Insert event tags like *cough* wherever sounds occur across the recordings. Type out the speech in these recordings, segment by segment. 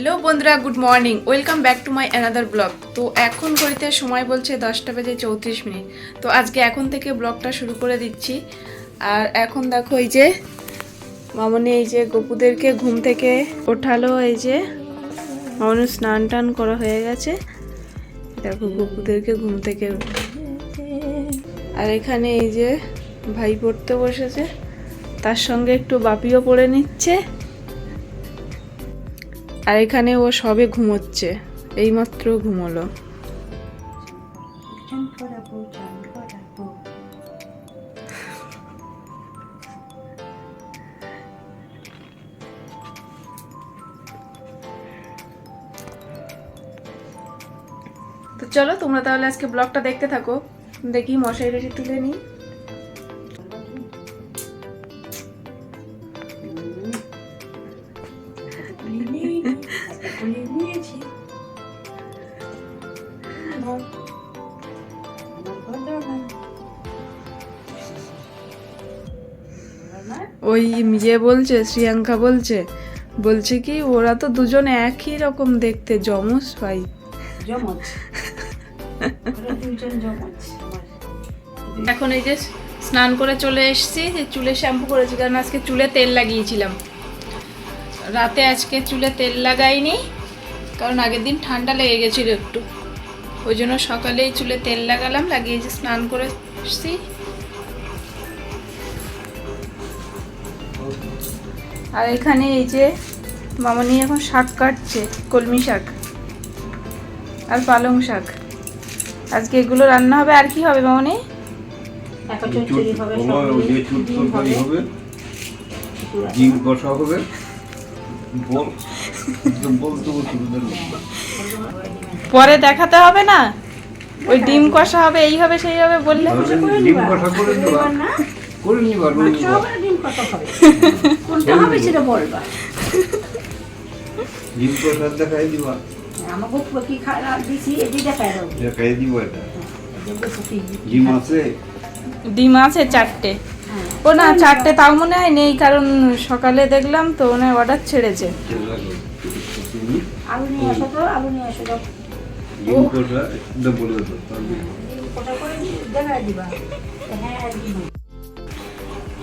Hello বন্ধুরা, good morning. Welcome back to my another blog. তো এখন ঘড়িতে সময় বলছে দশটা বেজে চৌত্রিশ মিনিট। তো আজকে এখন থেকে ব্লগটা শুরু করে দিচ্ছি। আর এখন দেখো এই যে, মামনি এই যে গপুদেরকে ঘুম থেকে ওঠালো, এই যে মামনি স্নান টান করা হয়ে গেছে। দেখো গপুদেরকে ঘুম থেকে আর এখানে এই যে ভাই পড়তে বসেছে। তার সঙ্গে একটু বাপিও পড়ে নিচ্ছে। আর এখানে ও সবে ঘুমোচ্ছে, এইমাত্র ঘুমোলো। তো চলো তোমরা তাহলে আজকে ব্লগটা দেখতে থাকো, দেখি মশাই রসি তুলে নিই। ওই ইয়ে বলছে শ্রিয়াঙ্কা বলছে বলছে কি ওরা তো দুজন একই রকম দেখতে জমস ভাই। জমজ ওরা দুজন জমজ আমার এখন এই যে স্নান করে চলে এসেছি যে চুলে শ্যাম্পু করেছি কারণ আজকে চুলে তেল লাগিয়েছিলাম। রাতে আজকে চুলে তেল লাগাইনি কারণ আগের দিন ঠান্ডা লেগে গেছিল একটু। ওই জন্য সকালেই চুলে তেল লাগালাম লাগিয়ে যে স্নান করে এসেছি। আর এখানে এই যে মামনি এখন শাক কাটছে কলমি শাক আর পালং শাক। আজকে এগুলো রান্না হবে আর কি হবে মামনি? ডিম কষা হবে পরে দেখাতে হবে না? ওই ডিম কষা হবে এই হবে সেই হবে বললে? ডিম কষা করে নিবা করে নিবা মাংস হবে না ডিম কত হবে কোনটা হবে সেটা বলবা। ডিম কষা দেখাই দিবা। আমাকে কি খারাপ দিছি এটি দেখাই দাও। দেখাই দিব এটা। ডিম আছে? ডিম আছে চারটে। হ্যাঁ। ও না চারটে তাও মনে হয় নেই কারণ সকালে দেখলাম তো ওনে অর্ডার ছেড়েছে। আলু নিয়ে আসো তো আলু নিয়ে আসো ডিম কষা বলে দাও তাহলে। কোটা করে দেখাই দিবা। হ্যাঁ ডিম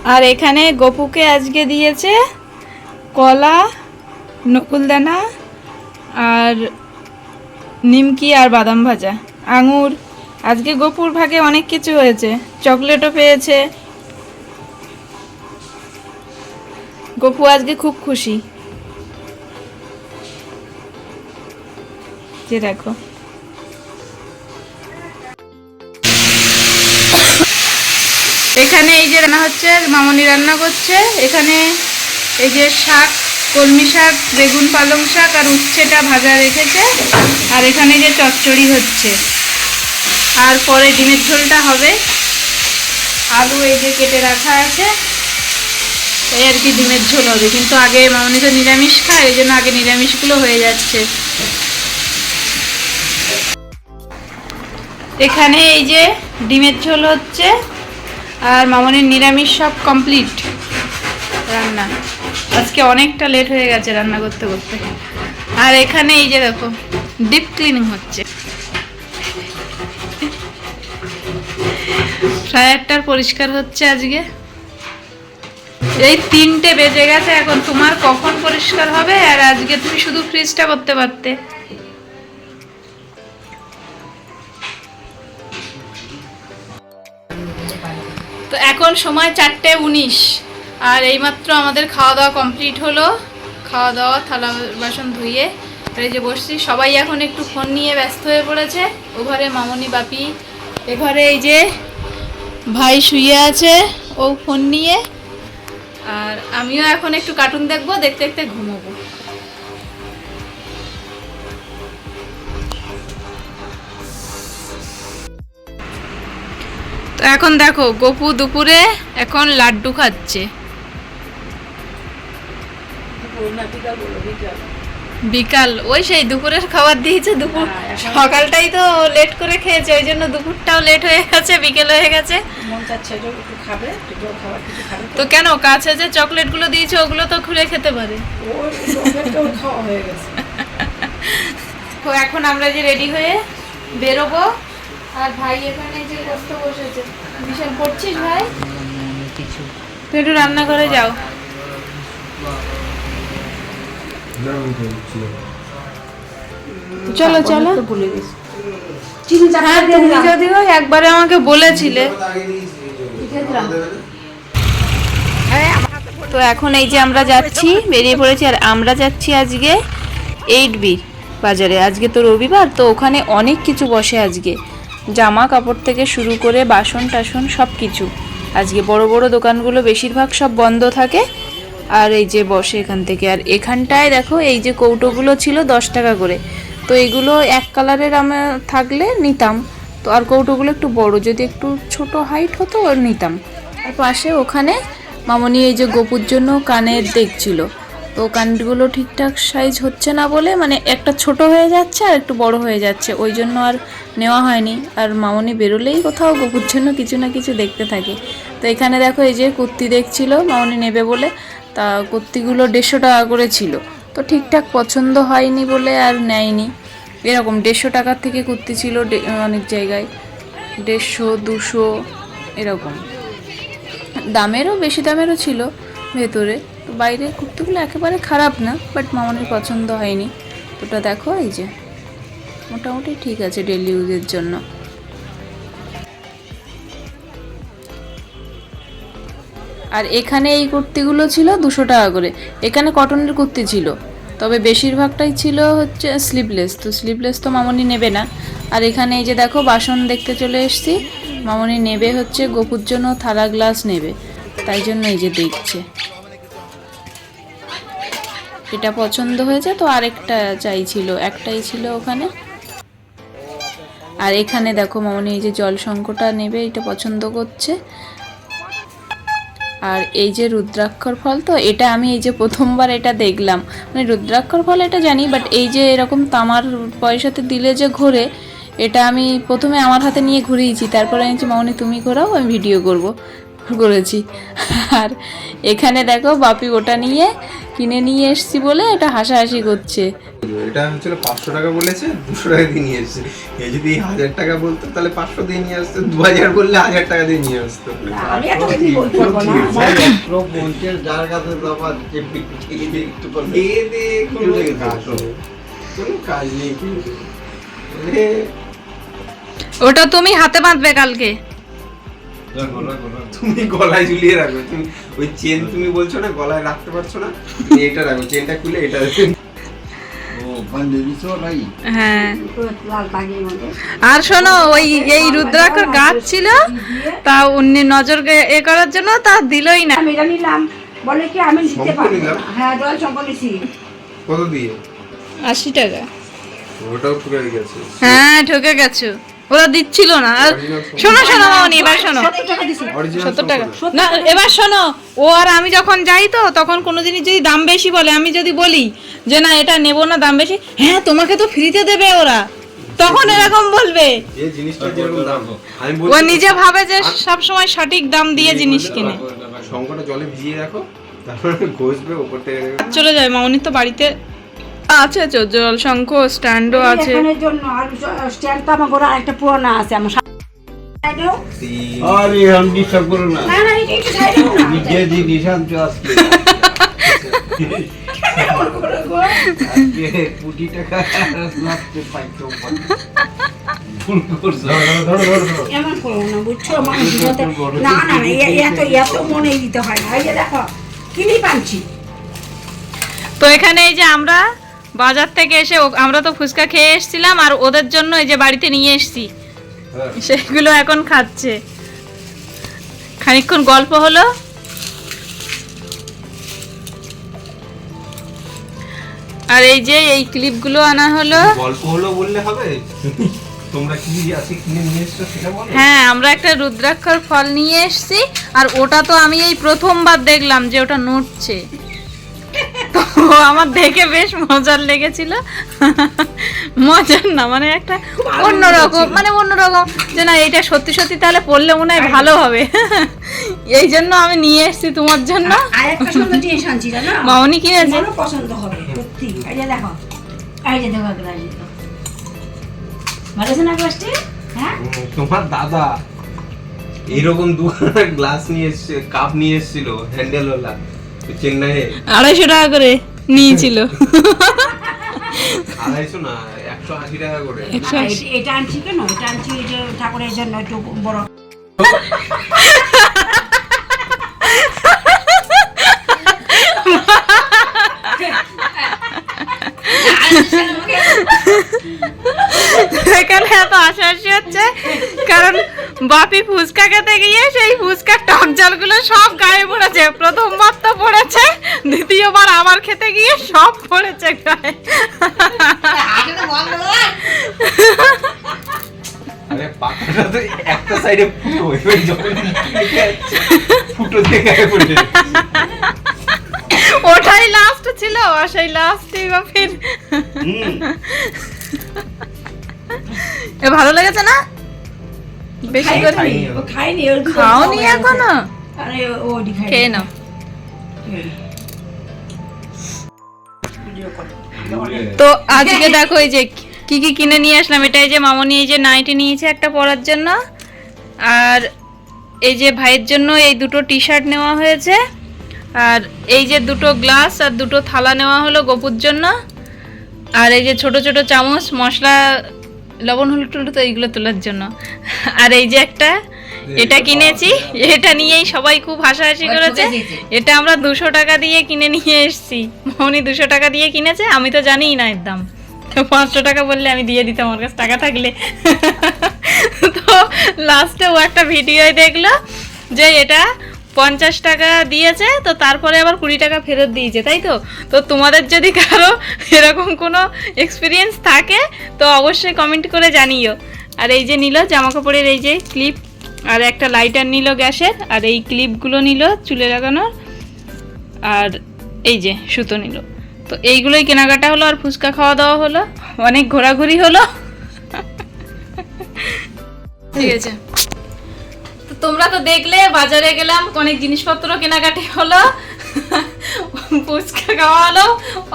আর এখানে গপুকে আজকে দিয়েছে কলা, নকুলদানা আর নিমকি আর বাদাম ভাজা। আঙুর। আজকে গপুর ভাগে অনেক কিছু হয়েছে। চকলেটও পেয়েছে। গপু আজকে খুব খুশি। যে দেখো। এখানে এই যে রান্না হচ্ছে, মামনি রান্না করছে। এখানে এই যে শাক, কলমি শাক, বেগুন পালং শাক আর উচ্ছেটা ভাজা রেখেছে। আর এখানে যে চচ্চড়ি হচ্ছে। আর পরে ডিমের ঝোলটা হবে। আলু এই যে কেটে রাখা আছে। এই আর কি ডিমের ঝোল হবে। কিন্তু আগে মামনি তো নিরামিষ খায়, এই জন্য আগে নিরামিষগুলো হয়ে যাচ্ছে। এখানে এই যে ডিমের ঝোল হচ্ছে। আর মামনির নিরামিষ সব কমপ্লিট রান্না। আজকে অনেকটা লেট হয়ে গেছে রান্না করতে করতে। আর এখানে এই যে দেখো ডিপ ক্লিনিং হচ্ছে। ফ্রায়ারটার পরিষ্কার হচ্ছে আজকে। এই তিনটে বেজে গেছে, এখন তোমার কখন পরিষ্কার হবে? আর আজকে তুমি শুধু ফ্রিজটা করতে পারতে। তো এখন সময় চারটে উনিশ। আর এইমাত্র আমাদের খাওয়া দাওয়া কমপ্লিট হলো। খাওয়া দাওয়া থালা বাসন ধুয়ে এই যে বসছি। সবাই এখন একটু ফোন নিয়ে ব্যস্ত হয়ে পড়েছে। ও ঘরে মামনি, বাপি, এ ঘরে এই যে ভাই শুয়ে আছে, ও ফোন নিয়ে। আর আমিও এখন একটু কার্টুন দেখব, দেখতে দেখতে ঘুমোবো। এখন দেখো গপু দুপুরে এখন লাড্ডু খাচ্ছে। বিকাল ওই সেই দুপুরের খাবার দিয়েছে দুপুর। সকালটাই তো লেট করে খেয়েছে ওই জন্য দুপুরটাও লেট হয়ে গেছে বিকেল হয়ে গেছে। তো। কেন কাছে যে চকলেটগুলো দিয়েছে ওগুলো তো খুলে খেতে পারে। হয়ে এখন আমরা যে রেডি হয়ে বেরোবো আর ভাই এখানে যে করতে বসেছে। বিশাল করছিস ভাই? কিছু তুই একটু রান্না করে যাও। চলো চলো। তো ভুলে গেছি। হ্যাঁ তুমি। যদিও একবারে আমাকে বলেছিলে। তো এখন এই যে আমরা যাচ্ছি বেরিয়ে পড়েছি আর আমরা যাচ্ছি আজকে এইট বি বাজারে। আজকে তো রবিবার তো ওখানে অনেক কিছু বসে আজকে। জামা কাপড় থেকে শুরু করে বাসন টাসন সব কিছু আজকে বড় বড় দোকানগুলো বেশিরভাগ সব বন্ধ থাকে। আর এই যে বসে এখান থেকে। আর এখানটায় দেখো, এই যে কৌটোগুলো ছিল দশ টাকা করে। তো এগুলো এক কালারের আমার থাকলে নিতাম। তো আর কৌটোগুলো একটু বড়, যদি একটু ছোট হাইট হতো ওর নিতাম। আর পাশে ওখানে মামনি এই যে গোপুর জন্য কানের দেখছিল তো কানগুলো ঠিকঠাক সাইজ হচ্ছে না বলে মানে একটা ছোট হয়ে যাচ্ছে আর একটু বড় হয়ে যাচ্ছে। ওই জন্য আর নেওয়া হয়নি। আর মামনি বেরোলেই কোথাও গোপুর জন্য কিছু না কিছু দেখতে থাকে। তো এখানে দেখো এই যে কুর্তি দেখছিল, মামনি নেবে বলে। তা কুর্তিগুলো দেড়শো টাকা করে ছিল। তো ঠিকঠাক পছন্দ হয়নি বলে আর নেয়নি। এরকম দেড়শো টাকার থেকে কুর্তি ছিল অনেক জায়গায়। দেড়শো, দুশো, এরকম। দামেরও, বেশি দামেরও ছিল ভেতরে। তো বাইরে কুর্তিগুলো একেবারে খারাপ না বাট মামনের পছন্দ হয়নি। ওটা দেখো, এই যে। মোটামুটি ঠিক আছে ডেলি ইউজের জন্য। আর এখানে এই কুর্তিগুলো ছিল দুশো টাকা করে। এখানে কটনের কুর্তি ছিল। তবে বেশিরভাগটাই ছিল হচ্ছে স্লিভলেস তো স্লিভলেস তো মামনি নেবে না। আর এখানে এই যে দেখো, বাসন দেখতে চলে এসেছি। মামনি নেবে হচ্ছে, গোপুর জন্য থালা গ্লাস নেবে। তাই জন্য এই যে দেখছে। এটা পছন্দ হয়েছে তো আরেকটা চাইছিল একটাই ছিল ওখানে। আর এখানে দেখো মামনি এই যে জল শঙ্কটা নেবে, এটা পছন্দ করছে। আর এই যে রুদ্রাক্ষর ফল, তো এটা আমি এই যে প্রথমবার এটা দেখলাম। মানে রুদ্রাক্ষর ফল এটা জানি বাট এই যে এরকম তামার পয়সাতে দিলে যে ঘোরে, এটা আমি প্রথমে আমার হাতে নিয়ে ঘুরিয়েছি। তারপরে আমি মামনি, তুমি ঘোরাও, আমি ভিডিও করব। করেছি। আর এখানে দেখো বাপি ওটা নিয়ে কিনে নিয়ে এসছি বলে এটা হাসাহাসি করছে। এটা হচ্ছিল পাঁচশো টাকা বলেছে দুশো টাকা দিয়ে নিয়ে এসছে। এই যদি হাজার টাকা বলতো তাহলে পাঁচশো দিয়ে নিয়ে আসতো দু হাজার বললে হাজার টাকা দিয়ে নিয়ে আসতো। আমি এত বেশি বলতে পারব না। আমার যার কাছে কোনো কাজ নেই। কাজ নেই খেয়ে ওটা তুমি হাতে বাঁধবে কালকে। তুমি গলায় ঝুলিয়ে রাখো তুমি ওই চেন তুমি বলছো না গলায় রাখতে পারছ না এটা রাখো চেনটা খুলে এটা হ্যাঁ। আর শোনো ওই এই রুদ্রাক্ষর গাছ ছিল তা অন্য নজর এ করার জন্য তা দিলই না। আমি এটা নিলাম। বলে কি আমি দিতে পারব হ্যাঁ জল কত দিয়ে? আশি টাকা। ওটাও পুরে গেছে। হ্যাঁ ঠকে গেছো। ওরা দিচ্ছিল না। আর শোনো শোনো মামনি এবার শোনো। সত্তর টাকা দিছি। অরিজিনাল সত্তর টাকা। না এবার শোনো ও আর আমি যখন যাই তো তখন কোনো জিনিস যদি দাম বেশি বলে আমি যদি বলি যে না এটা নেব না দাম বেশি হ্যাঁ তোমাকে তো ফ্রিতে দেবে ওরা। তখন এরকম বলবে। এই জিনিসটা যেরকম দাম। আমি ও নিজে ভাবে যে সব সময় সঠিক দাম দিয়ে জিনিস কিনে। শঙ্করটা জলে ভিজিয়ে রাখো তারপরে ঘষবে ওপর চলে যায় মামনি তো বাড়িতে আছে তো জল শঙ্খ স্ট্যান্ডও আছে। এখানের জন্য আর স্ট্যান্ড তো আমার ঘরে আরেকটা পুরোনো আছে আমার আরে আমি ডিস্টার্ব করো না। না না এটা একটু না। নিজে দি নিশান্ত আজকে। আজকে কোটি টাকা লাগতে পাইছো ফোন করছ। ধরো ধরো ধরো এমন করো না বুঝছ? মানুষ না না না এত এত মনে দিতে হয় না। এই দেখো কিনি পাচ্ছি তো এখানে এই যে আমরা বাজার থেকে এসে আমরা তো ফুচকা খেয়ে এসেছিলাম আর ওদের জন্য এই যে বাড়িতে নিয়ে এসেছি। সেগুলো এখন খাচ্ছে। খানিকক্ষণ গল্প হলো। আর এই যে এই ক্লিপগুলো আনা হলো। গল্প হলো বললে হবে। তোমরা কি কিনে নিয়ে এসছো সেটা বলো। হ্যাঁ আমরা একটা রুদ্রাক্ষর ফল নিয়ে এসেছি। আর ওটা তো আমি এই প্রথমবার দেখলাম যে ওটা নড়ছে। তো আমার দেখে বেশ মজার লেগেছিল। মজার না মানে একটা অন্যরকম মানে অন্যরকম যে না এটা সত্যি সত্যি তাহলে পড়লে মনে হয় ভালো হবে। এই জন্য আমি নিয়ে এসেছি তোমার জন্য। আর একটা সুন্দর জিনিস আনছি জানো? মামনি কিনেছে। পছন্দ হবে সত্যি। এই যে দেখো এই যে দেখো গ্লাস ভালো আছে না গোষ্ঠী? হ্যাঁ? তোমার দাদা এইরকম দুখানা গ্লাস নিয়ে এসছে কাপ নিয়ে এসেছিল হ্যান্ডেলওয়ালা চেন্নাইয়ে আড়াইশো টাকা করে নিয়েছিল। আড়াইশো না একশো আশি টাকা করে। না, এটা- এটা আনছি কেন? এটা আনছি যে ঠাকুরের জন্য একটু বড়। এখানে এত হাসাহাসি হচ্ছে কারণ বাপি ফুচকা খেতে গিয়ে সেই ফুচকার টক জলগুলো সব গায়ে পড়েছে। প্রথমবার তো পড়েছে দ্বিতীয়বার আবার খেতে গিয়ে সব পড়েছে গায়ে। একটা সাইডে ফুটো ফুটো দিয়ে ওটাই লাস্ট ছিল আর সেই লাস্টই এ ভালো লেগেছে না? বেশি করে খাইনি খাওনি খাওয়া এখনও? আরে ও খেয়ে নাও। তো আজকে *laughs* দেখো এই যে কি কি কিনে নিয়ে আসলাম এটা এই যে মামনি এই যে নাইটি নিয়েছে একটা পরার জন্য আর এই যে ভাইয়ের জন্য এই দুটো টি শার্ট নেওয়া হয়েছে আর এই যে দুটো গ্লাস আর দুটো থালা নেওয়া হলো গপুর জন্য আর এই যে ছোট ছোট চামচ মশলা লবণ হলুদ টুলুদ তো এইগুলো তোলার জন্য। আর এই যে একটা এটা কিনেছি এটা নিয়েই সবাই খুব হাসাহাসি করেছে। এটা আমরা দুশো টাকা দিয়ে কিনে নিয়ে এসেছি। মৌনি দুশো টাকা দিয়ে কিনেছে আমি তো জানিই না এর দাম। পাঁচশো টাকা বললে আমি দিয়ে দিতাম আমার কাছে টাকা থাকলে। তো লাস্টে ও একটা ভিডিওয় দেখল যে এটা পঞ্চাশ টাকা দিয়েছে, তো তারপরে আবার কুড়ি টাকা ফেরত দিয়েছে, তাই তো? তো তোমাদের যদি কারও এরকম কোনো এক্সপিরিয়েন্স থাকে, তো অবশ্যই কমেন্ট করে জানিও। আর এই যে নিল জামা কাপড়ের এই যে ক্লিপ আর একটা লাইটার নিল গ্যাসের, আর এই ক্লিপগুলো নিল চুলে লাগানোর আর এই যে সুতো নিল। তো এইগুলোই কেনাকাটা হলো, আর ফুচকা খাওয়া দাওয়া হলো, অনেক ঘোরাঘুরি হলো। ঠিক আছে। তোমরা তো দেখলে বাজারে গেলাম অনেক জিনিসপত্র কেনাকাটি হলো ফুচকা খাওয়া হলো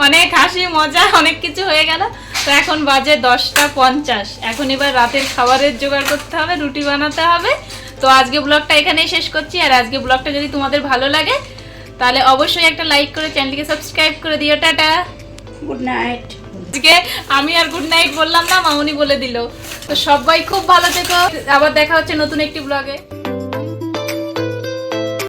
অনেক হাসি মজা অনেক কিছু হয়ে গেল। তো এখন বাজে দশটা পঞ্চাশ। এখন এবার রাতের খাবারের জোগাড় করতে হবে রুটি বানাতে হবে। তো আজকে ব্লগটা এখানেই শেষ করছি। আর আজকে ব্লগটা যদি তোমাদের ভালো লাগে তাহলে অবশ্যই একটা লাইক করে চ্যানেলটিকে সাবস্ক্রাইব করে দিও। টাটা। গুড নাইট আজকে আমি আর গুড নাইট বললাম না মামুনি বলে দিল। তো সবাই খুব ভালো থেকো। আবার দেখা হচ্ছে নতুন একটি ব্লগে